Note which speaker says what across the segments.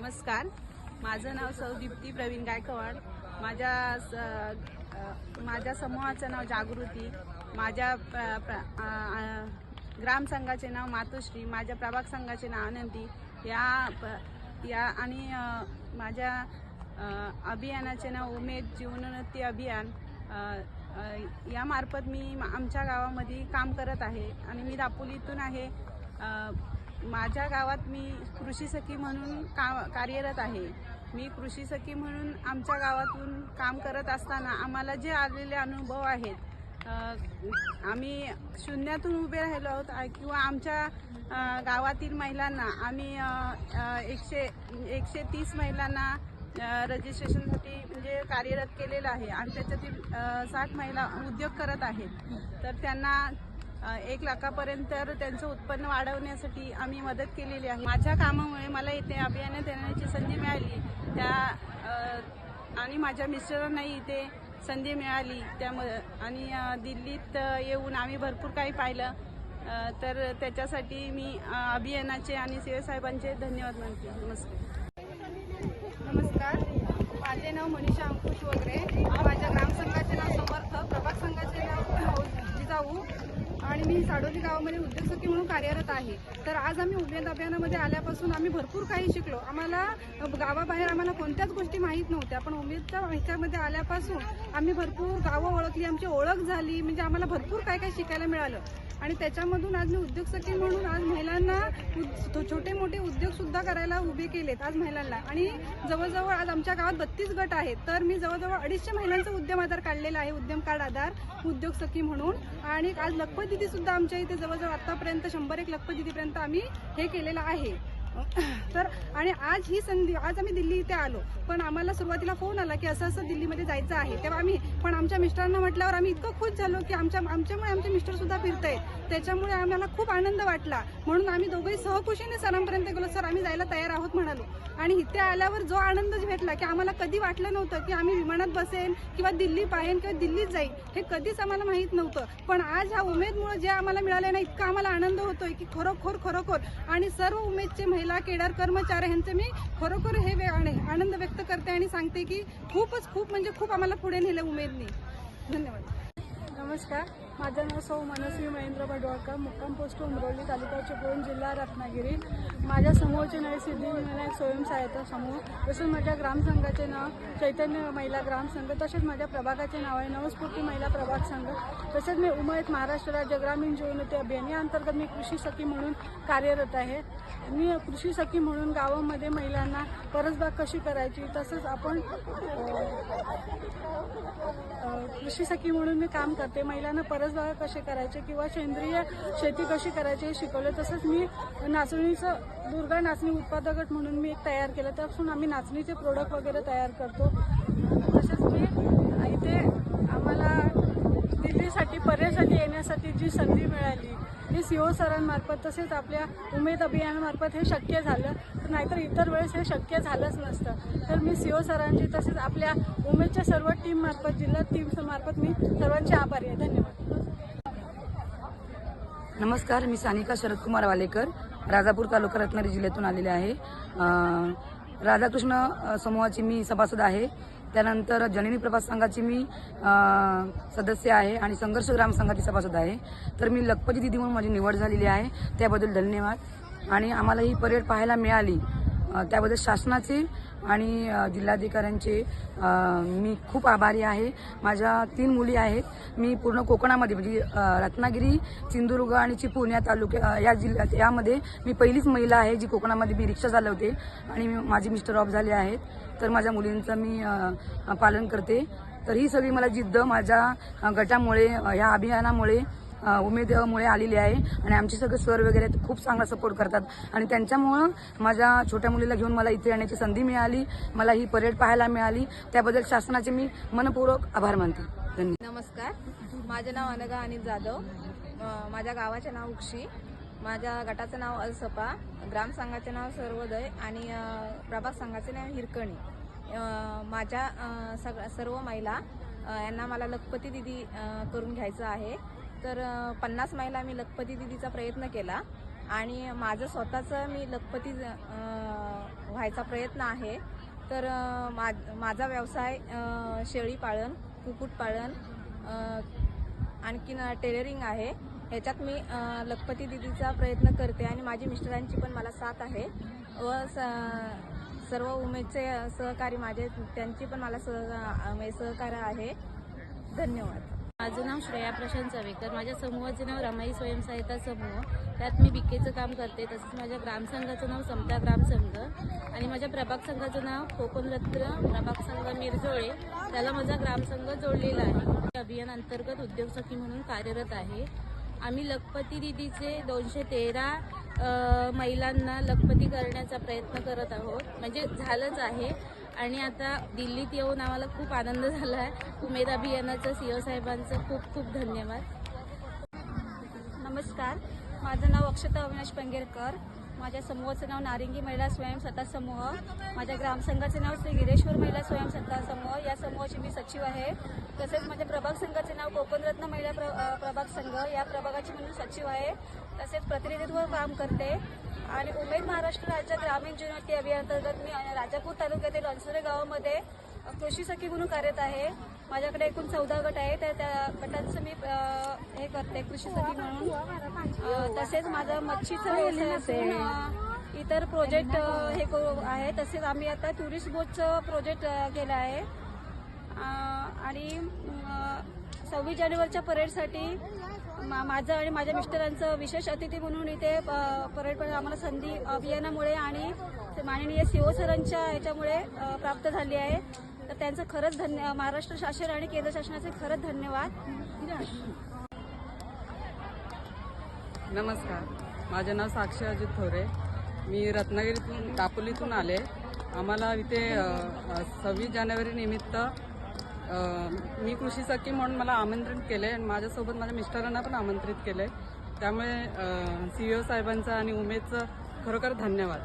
Speaker 1: नमस्कार. माझं नाव सौ दीप्ती प्रवीण गायकवाड. माझ्या स- माझ्या समूहाचं नाव जागृती. माझ्या प्र- ग्रामसंघाचे नाव मातोश्री. माझ्या प्रभाग संघाचे नाव आनंदी. या प- या आणि माझ्या अभियानाचे नाव उमेद जीवनोन्नती अभियान. यामार्फत मी मा- आमच्या गावामध्ये काम करत आहे आणि मी दापोलीतून आहे. माझ्या गावात मी कृषी सखी म्हणून का कार्यरत आहे. मी कृषी सखी म्हणून आमच्या गावातून काम करत असताना आम्हाला जे आलेले अनुभव आहेत आम्ही शून्यातून उभे राहिलो आहोत किंवा आमच्या गावातील महिलांना आम्ही एकशे एकशे तीस महिलांना रजिस्ट्रेशनसाठी म्हणजे कार्यरत केलेलं आहे. आणि त्याच्यातील साठ महिला उद्योग करत आहेत. तर त्यांना एक लाखापर्यंत त्यांचं उत्पन्न वाढवण्यासाठी आम्ही मदत केलेली आहे. माझ्या कामामुळे मला इथे अभियानात येण्याची संधी मिळाली. त्या आणि माझ्या मिस्टरांनाही इथे संधी मिळाली. त्यामुळे आणि दिल्लीत येऊन आम्ही भरपूर काही पाहिलं. तर त्याच्यासाठी मी अभियानाचे आणि साहेबांचे धन्यवाद मानते. नमस्कार
Speaker 2: नमस्कार. माझे नाव मनीषा अंकुश वगैरे. माझ्या ग्रामसंघाचे नाव समर्थ प्रभाग संघाचे नाव जिजाऊ. आणि मी साडोली गावामध्ये उद्योगसखी म्हणून कार्यरत आहे. तर आज आम्ही उमेद अभियानामध्ये आल्यापासून आम्ही भरपूर काही शिकलो. आम्हाला गावाबाहेर आम्हाला कोणत्याच गोष्टी माहीत नव्हत्या. पण उमेदच्या ह्याच्यामध्ये आल्यापासून आम्ही भरपूर गावं ओळखली आमची ओळख झाली. म्हणजे आम्हाला भरपूर काय काय शिकायला मिळालं. आणि त्याच्यामधून आज मी उद्योगसखी म्हणून आज महिलांना छोटे मोठे उद्योग सुद्धा करायला उभे केलेत आज महिलांना. आणि जवळजवळ आज आमच्या गावात बत्तीस गट आहेत. तर मी जवळजवळ अडीचशे महिलांचा उद्यम आधार काढलेला आहे. उद्यम कार्ड आधार उद्योग सखी म्हणून. आणि आज लखपत दिदी सुद्धा आमच्या इथे जवळजवळ आतापर्यंत शंभर एक लखपत दिदीपर्यंत आम्ही हे केलेलं आहे. तर आणि आज ही संधी आज आम्ही दिल्ली इथे आलो. पण आम्हाला सुरुवातीला फोन आला की असं असं दिल्लीमध्ये जायचं आहे. तेव्हा आम्ही पण आमच्या मिस्टरांना म्हटल्यावर आम्ही इतकं खुश झालो की आमच्या आमच्यामुळे आमचे मिस्टर सुद्धा फिरतायत. त्याच्यामुळे आम्हाला खूप आनंद वाटला. म्हणून आम्ही दोघंही सहकुशीने सरांपर्यंत गेलो. सर आम्ही जायला तयार आहोत म्हणालो. आणि इथे आल्यावर जो आनंद भेटला की आम्हाला कधी वाटलं नव्हतं की आम्ही विमानात बसेन किंवा दिल्ली पाहेन किंवा दिल्लीत जाईल हे कधीच आम्हाला माहीत नव्हतं. पण आज ह्या उमेदमुळे जे आम्हाला मिळाले ना इतका आम्हाला आनंद होतोय की खरोखर खरोखर. आणि सर्व उमेदचे महिला केडार कर्मचारी ह्यांचे मी खरोखर हे आनंद व्यक्त करते आणि सांगते की खूपच खूप म्हणजे खूप आम्हाला पुढे नेलं उमेदनी. धन्यवाद.
Speaker 3: नमस्कार. माझं नाव सौ मनस्वी महेंद्र बडवाळकर मुक्काम पोस्ट उमरोली तालुका चिपळूण जिल्हा रत्नागिरी. माझ्या समूहाचे नाव सिद्धिविनायक स्वयंसहायता समूह तसंच माझ्या ग्रामसंघाचे नाव चैतन्य महिला ग्रामसंघ तसेच माझ्या प्रभागाचे नाव आहे नवस्फूर्ती महिला प्रभाग संघ तसेच मी उमयत महाराष्ट्र राज्य ग्रामीण जीवनोन्नती अभियान या अंतर्गत मी कृषी सखी म्हणून कार्यरत आहे. मी कृषी सखी म्हणून गावामध्ये महिलांना परसबाग कशी करायची तसंच आपण कृषी सखी म्हणून मी काम करते. महिलांना परसबागा कसे करायचे किंवा सेंद्रिय शेती कशी करायची हे शिकवलं. तसंच मी नाचणीचं दुर्गा नाचणी उत्पादक गट म्हणून मी एक तयार केलं. त्यापासून आम्ही नाचणीचे प्रोडक्ट वगैरे तयार करतो. तसेच मी इथे आम्हाला दिल्लीसाठी पर्यासाठी येण्यासाठी जी संधी मिळाली ही सीओ सरांमार्फत तसेच आपल्या उमेद अभियानामार्फत हे शक्य झालं. तर नाहीतर इतर वेळेस हे शक्य झालंच नसतं. तर मी सीओ सरांची तसेच आपल्या उमेदच्या सर्व टीममार्फत जिल्हा टीममार्फत मी सर्वांचे आभारी आहे. धन्यवाद.
Speaker 4: नमस्कार मी सानिका शरदकुमार वालेकर राजापूर तालुका रत्नागिरी जिल्ह्यातून आलेले आहे. राधाकृष्ण समूहाची मी सभासद आहे. त्यानंतर जननी प्रभात संघाची मी सदस्य आहे आणि संघर्ष ग्राम संघाची सभासद आहे. तर मी लखपती दिदी म्हणून माझी निवड झालेली आहे. त्याबद्दल धन्यवाद. आणि आम्हाला ही परेड पाहायला मिळाली. त्याबद्दल शासनाचे आणि जिल्हाधिकाऱ्यांचे मी खूप आभारी आहे. माझ्या तीन मुली आहेत. मी पूर्ण कोकणामध्ये म्हणजे रत्नागिरी सिंधुदुर्ग आणि चिपळूण या तालुक्या या जिल्ह्यात यामध्ये मी पहिलीच महिला आहे जी कोकणामध्ये मी रिक्षा चालवते आणि माझे मिस्टर ऑफ झाले आहेत. तर माझ्या मुलींचं मी पालन करते. तर ही सगळी मला जिद्द माझ्या गटामुळे ह्या अभियानामुळे उमेदमुळे आलेली आहे. आणि आमचे सगळे सर वगैरे खूप चांगला सपोर्ट करतात. आणि त्यांच्यामुळं माझ्या छोट्या मुलीला घेऊन मला इथे येण्याची संधी मिळाली. मला ही परेड पाहायला मिळाली. त्याबद्दल शासनाचे मी मनपूर्वक आभार मानते. धन्यवाद.
Speaker 5: नमस्कार. माझे नाव अनगा अनिल जाधव. माझ्या गावाचे नाव उक्षी. माझ्या गटाचं नाव अलसपा. ग्रामसंघाचे नाव सर्वोदय. आणि प्रभाग संघाचे नाव हिरकणी. माझ्या सग सर्व महिला यांना मला लखपती दिदी करून घ्यायचं आहे. तर पन्नास महिला मी लखपती दिदीचा प्रयत्न केला. आणि माझं स्वतःचं मी लखपती व्हायचा प्रयत्न आहे. तर मा माझा व्यवसाय अ, शेळीपालन कुक्कुटपालन आणखीन टेलरिंग आहे. ह्याच्यात मी लखपती दिदीचा प्रयत्न करते आणि माझी मिस्टरांची पण मला साथ आहे व स सर्व उमेदचे सहकारी माझे त्यांची पण मला सह अ, म्हणजे सहकार्य आहे. धन्यवाद.
Speaker 6: माझं नाव श्रेया प्रशांत चवेकर माझ्या समूहाचे नाव रमाई स्वयंसहायता समूह. त्यात मी बिकेचं काम करते. तसंच माझ्या ग्रामसंघाचं नाव समता ग्रामसंघ आणि माझ्या प्रभाग संघाचं नाव कोकणरत्न प्रभाग संघ मिरजोळे. त्याला माझा ग्रामसंघ जोडलेला आहे. अभियान अंतर्गत उद्योग सखी म्हणून कार्यरत आहे. आम्ही लखपती दिदीचे दोनशे तेरा महिलांना लखपती करण्याचा प्रयत्न करत आहोत. म्हणजे झालंच आहे. आणि आता दिल्लीत येऊन आम्हाला खूप आनंद झाला आहे उमेद अभियानाचं सी ओ साहेबांचं खूप खूप धन्यवाद.
Speaker 7: नमस्कार. माझं नाव अक्षता अविनाश पंगेरकर. माझ्या समूहाचं नाव नारिंगी महिला स्वयंसत्ता समूह. माझ्या ग्रामसंघाचे नाव श्री गिरेश्वर महिला स्वयंसत्ता समूह. या समूहाची मी सचिव आहे. तसेच माझ्या प्रभाग संघाचे नाव कोकणरत्न महिला प्र प्रभाग संघ. या प्रभागाची म्हणून सचिव आहे. तसेच प्रतिनिधित्व काम करते. आणि उमेद महाराष्ट्र राज्य ग्रामीण जीवनोन्नती अभियानांतर्गत मी राजापूर तालुक्यातील अनसुरे गावामध्ये कृषी सखी म्हणून कार्यरत आहे. माझ्याकडे एकूण चौदा गट आहे तर त्या गटांचं मी हे करते कृषी सखी म्हणून. तसेच माझं मच्छीचं व्यवसाय इतर प्रोजेक्ट हे करू आहे. तसेच आम्ही आता टुरिस्ट बोटचं प्रोजेक्ट केलं आहे. आणि सव्वीस जानेवारीच्या परेडसाठी माझं आणि माझ्या मिस्टरांचं विशेष अतिथी म्हणून इथे पर्यटन आम्हाला संधी अभियानामुळे आणि ते माननीय सीओ सरांच्या याच्यामुळे प्राप्त झाली आहे. तर त्यांचं खरंच धन्य महाराष्ट्र शासन आणि केंद्र शासनाचे खरंच धन्यवाद.
Speaker 8: नमस्कार. माझं नाव साक्षी अजित थोरे. मी रत्नागिरीतून दापोलीतून आले. आम्हाला इथे सव्वीस जानेवारी निमित्त मी कृषी सखी म्हणून मला आमंत्रित केले आणि माझ्यासोबत माझ्या मिस्टरांना पण आमंत्रित केले त्यामुळे सी ओ साहेबांचं आणि उमेदचं खरोखर धन्यवाद.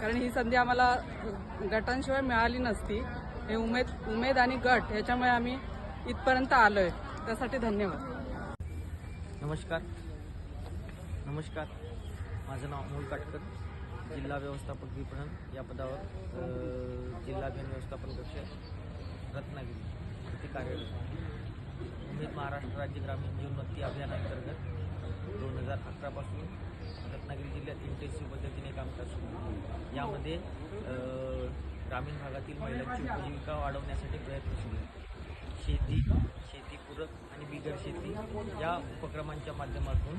Speaker 8: कारण ही संधी आम्हाला गटांशिवाय मिळाली नसती. हे उमेद उमेद आणि गट याच्यामुळे आम्ही इथपर्यंत आलो आहे त्यासाठी धन्यवाद.
Speaker 9: नमस्कार. नमस्कार. माझं नाव अमोल काटकर जिल्हा व्यवस्थापक विपणन या पदावर जिल्हा अभियान व्यवस्थापन कक्ष रत्नागिरी. इथे कार्यरत आहे उमेद महाराष्ट्र राज्य ग्रामीण जीवनोन्नती अभियानांतर्गत दोन हजार अकरापासून रत्नागिरी जिल्ह्यात इंटेन्सिव्ह पद्धतीने कामकाज सुरू. यामध्ये ग्रामीण भागातील महिलांची उपजीविका वाढवण्यासाठी प्रयत्न सुरू आहेत शेती शेतीपूरक आणि बिगर शेती या उपक्रमांच्या माध्यमातून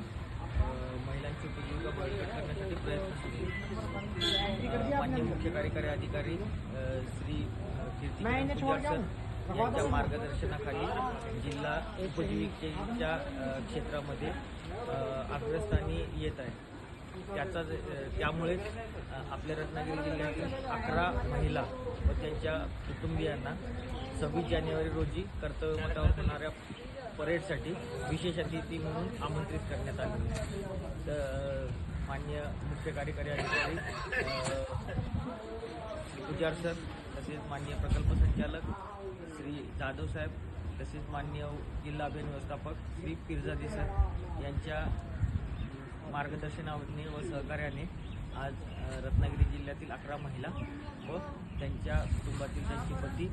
Speaker 9: महिलांची उपजीविका बळकट करण्यासाठी प्रयत्न सुरू आहेत. मान्य मुख्य कार्यकारी अधिकारी श्री सर यांच्या मार्गदर्शनाखाली जिल्हा उपजीविकेच्या क्षेत्रामध्ये अग्रस्थानी येत आहे त्याचा त्यामुळेच आपल्या रत्नागिरी जिल्ह्यातील अकरा महिला व त्यांच्या कुटुंबियांना सव्वीस जानेवारी रोजी कर्तव्यमतावर होणाऱ्या परेडसाठी विशेष अतिथी म्हणून आमंत्रित करण्यात आले. तर मान्य मुख्य कार्यकारी अधिकारी अ, पुजार सर तसेच मान्य प्रकल्प संचालक श्री जाधव साहेब तसेच मान्य जिल्हा अभियान व्यवस्थापक श्री पिरजादे सर यांच्या मार्गदर्शनाने व सहकार्याने आज रत्नागिरी जिल्ह्यातील अकरा महिला व त्यांच्या कुटुंबातील त्यांचे पती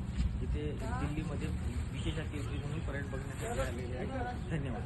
Speaker 9: इथे दिल्लीमध्ये विशेष अतिथी म्हणून परेड बघण्यासाठी आलेले आहेत. धन्यवाद.